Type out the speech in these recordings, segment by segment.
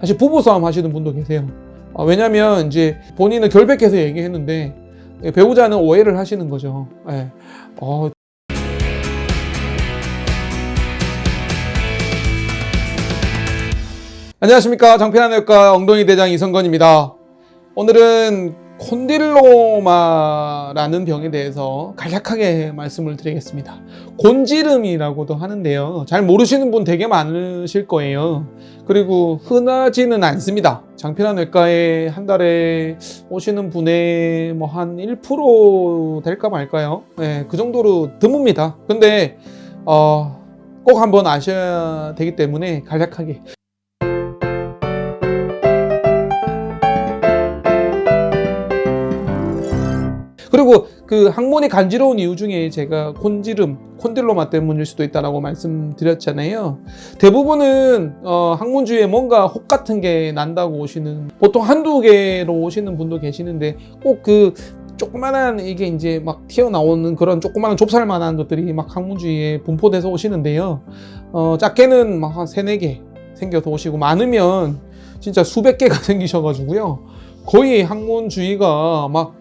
사실 부부싸움 하시는 분도 계세요. 어, 왜냐면 이제 본인은 결백해서 얘기했는데 예, 배우자는 오해를 하시는 거죠. 예. 어, 안녕하십니까 장편한외과 엉덩이 대장 이성건입니다. 오늘은 콘딜로마라는 병에 대해서 간략하게 말씀을 드리겠습니다. 곤지름이라고도 하는데요. 잘 모르시는 분 되게 많으실 거예요. 그리고 흔하지는 않습니다. 장편한외과에 한 달에 오시는 분의 뭐 한 1% 될까 말까요? 네, 그 정도로 드뭅니다. 근데 어, 꼭 한번 아셔야 되기 때문에 간략하게 그 항문이 간지러운 이유 중에 제가 콘지름, 콘딜로마 때문일 수도 있다라고 말씀드렸잖아요. 대부분은 어, 항문 주위에 뭔가 혹 같은 게 난다고 오시는 보통 한두 개로 오시는 분도 계시는데 꼭그 조그만한 이게 이제 막 튀어나오는 그런 조그만한 좁쌀만한 것들이 막 항문 주위에 분포돼서 오시는데요. 어, 작게는 막 한 세네 개 생겨서 오시고 많으면 진짜 수백 개가 생기셔가지고요. 거의 항문 주위가 막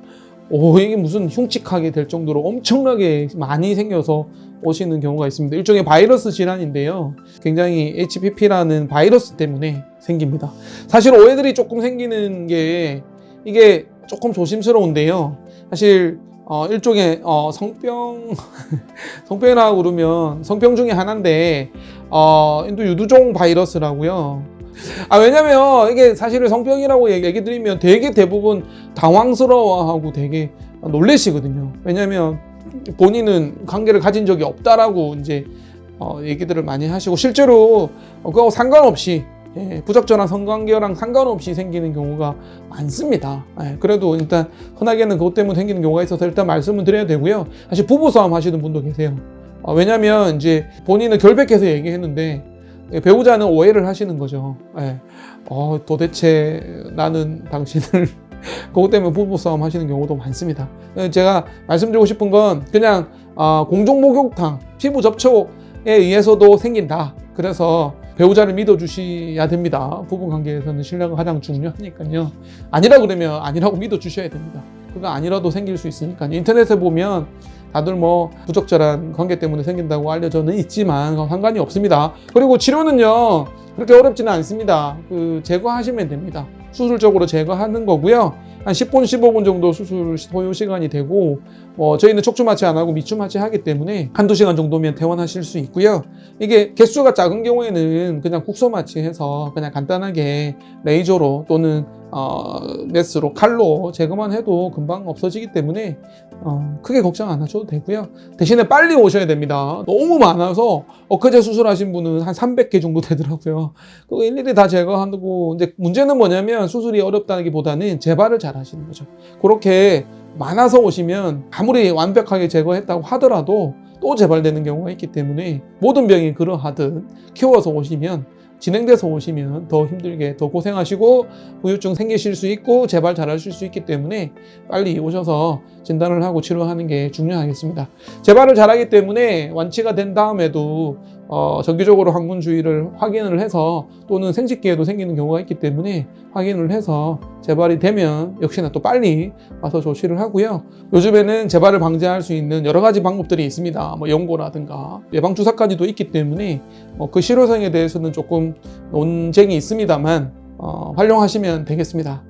오, 이게 무슨 흉측하게 될 정도로 엄청나게 많이 생겨서 오시는 경우가 있습니다. 일종의 바이러스 질환인데요. 굉장히 HPP라는 바이러스 때문에 생깁니다. 사실 오해들이 조금 생기는 게 이게 조금 조심스러운데요. 사실 어, 일종의 어, 성병 성병이라고 그러면 성병 중에 하나인데 어, 인도 유두종 바이러스라고요. 아 왜냐면 이게 사실은 성병이라고 얘기, 드리면 되게 대부분 당황스러워하고 되게 놀래시거든요. 왜냐면 본인은 관계를 가진 적이 없다라고 이제 어, 얘기들을 많이 하시고 실제로 어, 그거 상관없이 예, 부적절한 성관계랑 상관없이 생기는 경우가 많습니다. 예, 그래도 일단 흔하게는 그것 때문에 생기는 경우가 있어서 일단 말씀을 드려야 되고요. 사실 부부싸움 하시는 분도 계세요. 어, 왜냐면 이제 본인은 결백해서 얘기했는데 예, 배우자는 오해를 하시는 거죠. 예. 어, 도대체 나는 당신을 그것 때문에 부부싸움 하시는 경우도 많습니다. 예, 제가 말씀드리고 싶은 건 그냥 어, 공중 목욕탕, 피부 접촉에 의해서도 생긴다. 그래서 배우자를 믿어주셔야 됩니다. 부부 관계에서는 신뢰가 가장 중요하니까요. 아니라 그러면 아니라고 믿어주셔야 됩니다. 그거 아니라도 생길 수 있으니까요. 인터넷에 보면 다들 뭐 부적절한 관계 때문에 생긴다고 알려져는 있지만 상관이 없습니다. 그리고 치료는요 그렇게 어렵지는 않습니다. 그 제거하시면 됩니다. 수술적으로 제거하는 거고요. 한 10분, 15분 정도 수술 소요 시간이 되고 뭐 저희는 척추 마취 안 하고 미추 마취 하기 때문에 한두 시간 정도면 퇴원하실 수 있고요. 이게 개수가 작은 경우에는 그냥 국소 마취해서 그냥 간단하게 레이저로 또는 어, 메스로 칼로 제거만 해도 금방 없어지기 때문에 어, 크게 걱정 안 하셔도 되고요. 대신에 빨리 오셔야 됩니다. 너무 많아서 엊그제 수술하신 분은 한 300개 정도 되더라고요. 그거 일일이 다 제거하고 이제 문제는 뭐냐면 수술이 어렵다기보다는 재발을 잘 하시는 거죠. 그렇게 많아서 오시면 아무리 완벽하게 제거했다고 하더라도 또 재발되는 경우가 있기 때문에 모든 병이 그러하듯 키워서 오시면 진행돼서 오시면 더 힘들게 더 고생하시고 후유증 생기실 수 있고 재발 잘하실 수 있기 때문에 빨리 오셔서 진단을 하고 치료하는 게 중요하겠습니다. 재발을 잘하기 때문에 완치가 된 다음에도 어, 정기적으로 항문 주위를 확인을 해서 또는 생식기에도 생기는 경우가 있기 때문에 확인을 해서 재발이 되면 역시나 또 빨리 와서 조치를 하고요. 요즘에는 재발을 방지할 수 있는 여러 가지 방법들이 있습니다. 뭐 연고라든가 예방 주사까지도 있기 때문에 어, 그 실효성에 대해서는 조금 논쟁이 있습니다만 어, 활용하시면 되겠습니다.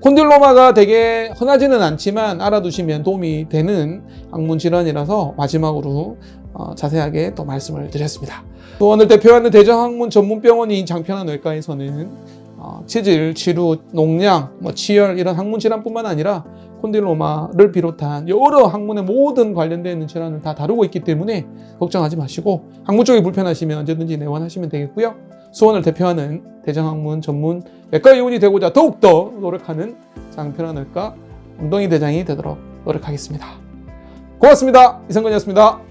콘딜로마가 되게 흔하지는 않지만 알아두시면 도움이 되는 항문 질환이라서 마지막으로 어, 자세하게 또 말씀을 드렸습니다. 또 오늘 대표하는 대장학문 전문병원인 장편한외과에서는 어, 치질, 치루, 농양, 뭐 치열 이런 항문 질환뿐만 아니라 콘딜로마를 비롯한 여러 항문의 모든 있는 질환을 다 다루고 있기 때문에 걱정하지 마시고 항문 쪽이 불편하시면 언제든지 내원하시면 되겠고요. 수원을 대표하는 대장학문 전문 외과 의원이 되고자 더욱더 노력하는 장편한 외과 엉덩이 대장이 되도록 노력하겠습니다. 고맙습니다. 이성근이었습니다.